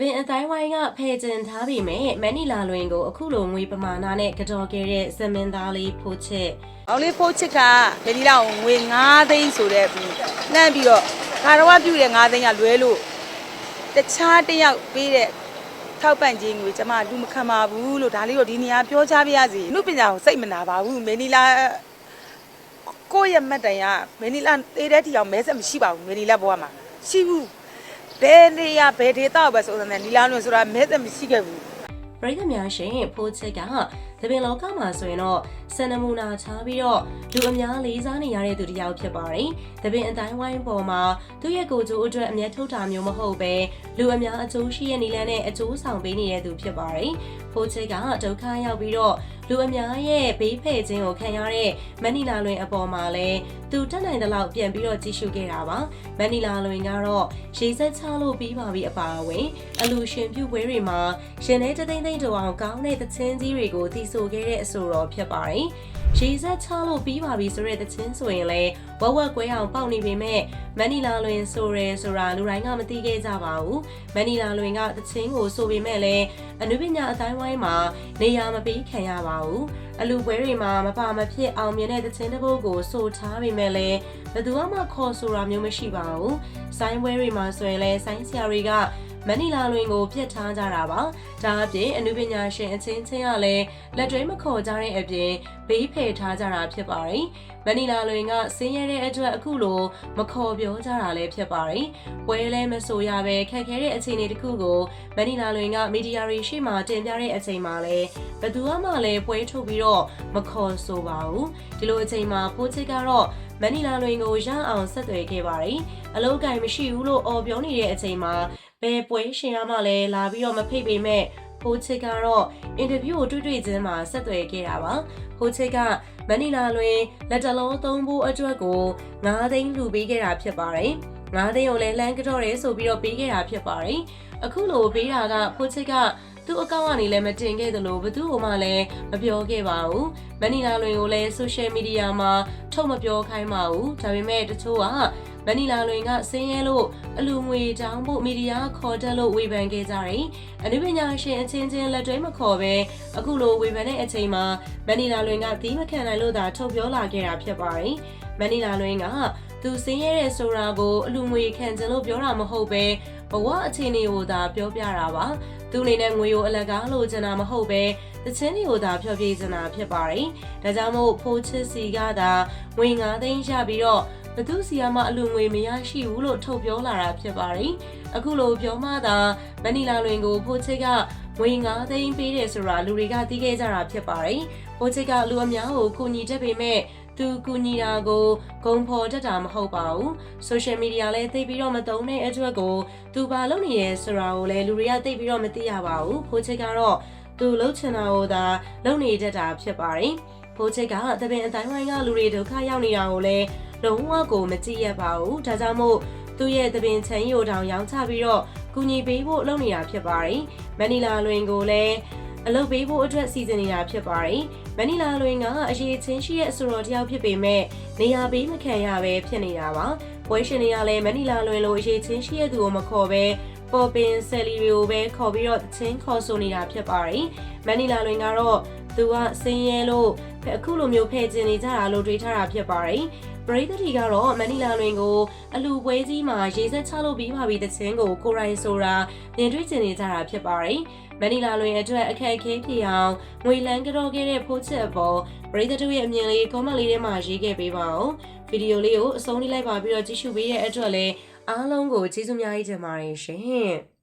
ပင်အတိုင်းဝိုင်းကဖယ်ကျင်ထားပြီမဲ့မန်နီလာလွင်ကိုအခုလိုငွေပမာဏနဲ့ကြော်ခဲ့တဲ့စမင်းသားလေးဖိုးချစ်အောင်လေးဖိုးချစ်ကဗလီလာကိုငွေ9သိန်းဆိုတဲ့ပြီးနှမ်းပြီးတော့ခါတော်ကပြုတဲ့9သိန်းကလွဲလို့တခြားတစ်ယောက်ပေးတဲ့ထောက်ပံ့ခြင်းငွေကျမလူမခံပါဘူးလို့ဒါလေးတော့ဒီနေရာပြောချပြရစီလူပညာကိုစိတ်မနာပါဘူးမေနီလာကိုယ့်ရဲ့မတ်တိုင်ကမေနီလာသေးတဲ့ထီအောင်မဲဆက်မရှိပါဘူးမေနီလာဘဝမှာရှိဘူး ဘယ်နေရာဘယ်ဒေသပဲဆိုတဲ့နီလာလွန်ဆိုတာမဲဆက်မရှိခဲ့ဘူးပရိသတ်များရှင်ဖိုးချစ်က သပင်လောကမှာဆိုရင်တော့စံနမူနာချပြီးတော့လူအများလေးစားနေရတဲ့သူတစ်ယောက်ဖြစ်ပါတယ်။သပင်အတိုင်းဝိုင်းပေါ်မှာသူ့ရဲ့ကိုယ်ကျိုးအတွက်အမျက်ထုတ်တာမျိုးမဟုတ်ပဲလူအများအကျိုးရှိတဲ့နည်းလမ်းနဲ့အကျိုးဆောင်ပေးနေတဲ့သူဖြစ်ပါတယ်။ဖိုးချစ်ကဒုက္ခရောက်ပြီးတော့လူအများရဲ့ဘေးဖယ်ခြင်းကိုခံရတဲ့မန်နီလာလွင်အပေါ်မှာလည်းသူတက်နိုင်တဲ့လောက်ပြန်ပြီးတော့ကြည့်ရှုခဲ့တာပါ။မန်နီလာလွင်ကတော့ရေစက်ချလို့ပြီးပါပြီအပါအဝင်အလူရှင်ပြုပွဲတွေမှာရှင်တဲ့တသိန်းသိန်းတောင်ကောင်းတဲ့သချင်းကြီးတွေကိုတည်ဆိုခဲ့တဲ့အဆိုတော်ဖြစ်ပါတယ်။ရေစက်ချလို့ပြီးပါပြီဆိုတဲ့သချင်းဆိုရင်လည်းဝက်ဝက်ကွဲအောင်ပေါက်နေပေမဲ့မန်နီလာလွင်ဆိုရဲဆိုတာလူတိုင်းကမသိခဲ့ကြပါဘူး။မန်နီလာလွင်ကသချင်းကိုဆိုပေမဲ့လည်းအနုပညာအတိုင်းဝိုင်းမှာနေရာမပေးခံရပါဘူး။အလူပွဲတွေမှာမပါမဖြစ်အောင်မြင်တဲ့သချင်းတစ်ပုဒ်ကိုဆိုထားပေမဲ့လည်းဘယ်သူမှခေါ်ဆိုတာမျိုးမရှိပါဘူး။ဆိုင်းပွဲတွေမှာဆိုရင်လည်းဆိုင်းဆရာတွေက မနီလာလွင်ကိုပြစ်ထားကြတာပါ။ဒါအပြင်အနုပညာရှင်အချင်းချင်းကလည်းလက်တွဲမခေါ်ကြတဲ့အပြင်ဘေးဖယ်ထားကြတာဖြစ်ပါတယ်။မနီလာလွင်ကဆင်းရဲတဲ့အတွက်အခုလိုမခေါ်ပြောကြတာလည်းဖြစ်ပါတယ်။ပွဲလဲမဆိုရပဲခက်ခဲတဲ့အခြေအနေတစ်ခုကိုမနီလာလွင်ကမီဒီယာတွေရှေ့မှာတင်ပြတဲ့အချိန်မှာလည်းဘယ်သူမှလည်းပွဲထုတ်ပြီးတော့မခေါ်ဆိုပါဘူး။ဒီလိုအချိန်မှာဖိုးချစ်ကတော့မနီလာလွင်ကိုရအောင်ဆက်သွယ်ခဲ့ပါတယ်။အလုံးကင်မရှိဘူးလို့အော်ပြောနေတဲ့အချိန်မှာ ဘယ်ပွဲရှင်ရမှလည်းလာပြီးတော့မဖိတ်ပေမဲ့ဖိုးချစ်ကတော့အင်တာဗျူးကိုတွေ့တွေ့ချင်းမှာဆက်သွယ်ခဲ့တာပါဖိုးချစ်ကမနီလာလွင်လက်တလုံးသုံးဖို့အတွက်ကို9သိန်းလူပေးခဲ့တာဖြစ်ပါတယ်9သိန်းကိုလည်းလှမ်းကြော့ရဲဆိုပြီးတော့ပေးခဲ့တာဖြစ်ပါတယ်အခုလိုပေးတာကဖိုးချစ်ကသူ့အကောင့်ကနေလည်းမတင်ခဲ့သလိုဘသူ့ဟိုမှလည်းမပြောခဲ့ပါဘူးမနီလာလွင်ကိုလည်း social media မှာထုတ်မပြောခိုင်းပါဘူးဒါပေမဲ့တချို့က မနီလာလွင်ကဆင်းရဲလို့အလူငွေတောင်းဖို့မီဒီယာခေါ်တက်လို့ဝေဖန်ခဲ့ကြတယ်။အနုပညာရှင်အချင်းချင်းလက်တွဲမခေါ်ပဲအခုလိုဝေဖန်တဲ့အချိန်မှာမနီလာလွင်ကသီးမခံနိုင်လို့သာထုတ်ပြောလာခဲ့တာဖြစ်ပါတယ်။မနီလာလွင်ကသူဆင်းရဲတဲ့ဆိုတာကိုအလူငွေခံကြလို့ပြောတာမဟုတ်ပဲဘဝအခြေအနေကိုသာပြောပြတာပါ။သူအနေနဲ့ငွေကိုအလကားလို့ချင်တာမဟုတ်ပဲတချင်းတွေကိုသာဖျော်ဖြေချင်တာဖြစ်ပါတယ်။ဒါကြောင့်မို့ဖိုးချစ်စီကသာငွေ9သိန်းရပြီးတော့ ဘသူစီယာမအလူငွေမရရှိဘူးလို့ထုတ်ပြောလာတာဖြစ်ပါတယ်။အခုလိုပြောမှသာမနီလာလွင်ကိုဖိုးချစ်ကငွေ9သိန်းပေးတယ်ဆိုတာလူတွေကသိခဲ့ကြတာဖြစ်ပါတယ်။ဖိုးချစ်ကလူအများကိုကူညီတတ်ပေမဲ့သူကူညီတာကိုဂုံဖော်တတ်တာမဟုတ်ပါဘူး။ social media လည်းသိပြီးတော့မသုံးတဲ့အတွက်ကိုသူဘာလုပ်နေရဲဆိုတာကိုလည်းလူတွေကသိပြီးတော့မသိရပါဘူး။ဖိုးချစ်ကတော့သူလှုပ်ချင်တာကိုသာလုပ်နေတတ်တာဖြစ်ပါတယ်။ဖိုးချစ်ကတပင်အတိုင်းဝိုင်းကလူတွေဒုက္ခရောက်နေတာကိုလည်း လုံးဝကိုမကြည့်ရပါဘူးဒါကြောင့်မို့သူ့ရဲ့သပင်ချန်ရီကိုတောင်ရောင်းချပြီးတော့ကူညီပေးဖို့လုပ်နေတာဖြစ်ပါတယ်မနီလာလွင်ကိုလည်းအလုပ်ပေးဖို့အတွက်စီစဉ်နေတာဖြစ်ပါတယ်မနီလာလွင်ကအရေးချင်းရှိတဲ့အဆိုတော်တယောက်ဖြစ်ပေမဲ့နေရာပေးမခံရပဲဖြစ်နေတာပါပွဲရှင်တွေကလည်းမနီလာလွင်လိုအရေးချင်းရှိတဲ့သူကိုမခေါ်ပဲပေါ်ပင်ဆယ်လီတွေကိုပဲခေါ်ပြီးတော့ချင်းခေါ်ဆိုနေတာဖြစ်ပါတယ်မနီလာလွင်ကတော့သူကဆင်းရဲလို့အခုလိုမျိုးဖဲ့ကျင်နေကြတာလို့တွေးထားတာဖြစ်ပါတယ် ပရိသတ်တီကတော့မနီလာလွင်ကိုအလူပွဲကြီးမှာရေစက်ချလို့ပြီးပါပြီတခြင်းကိုကိုရိုင်းဆိုတာမြင်တွေ့ကျင်နေကြတာဖြစ်ပါတယ်။မနီလာလွင်အတွက်အခက်အခဲဖြစ်အောင်ငွေလန်းကြောခဲ့တဲ့ဖိုးချက်အပေါ်ပရိသတ်တို့ရဲ့အမြင်လေး comment လေးထဲမှာရေးခဲ့ပေးပါဦး။ဗီဒီယိုလေးကိုအဆုံးလေးလိုက်ပါပြီးတော့ကြည့်ရှုပေးတဲ့အတွက်လည်းအားလုံးကိုကျေးဇူးများကြီးတင်ပါတယ်ရှင်။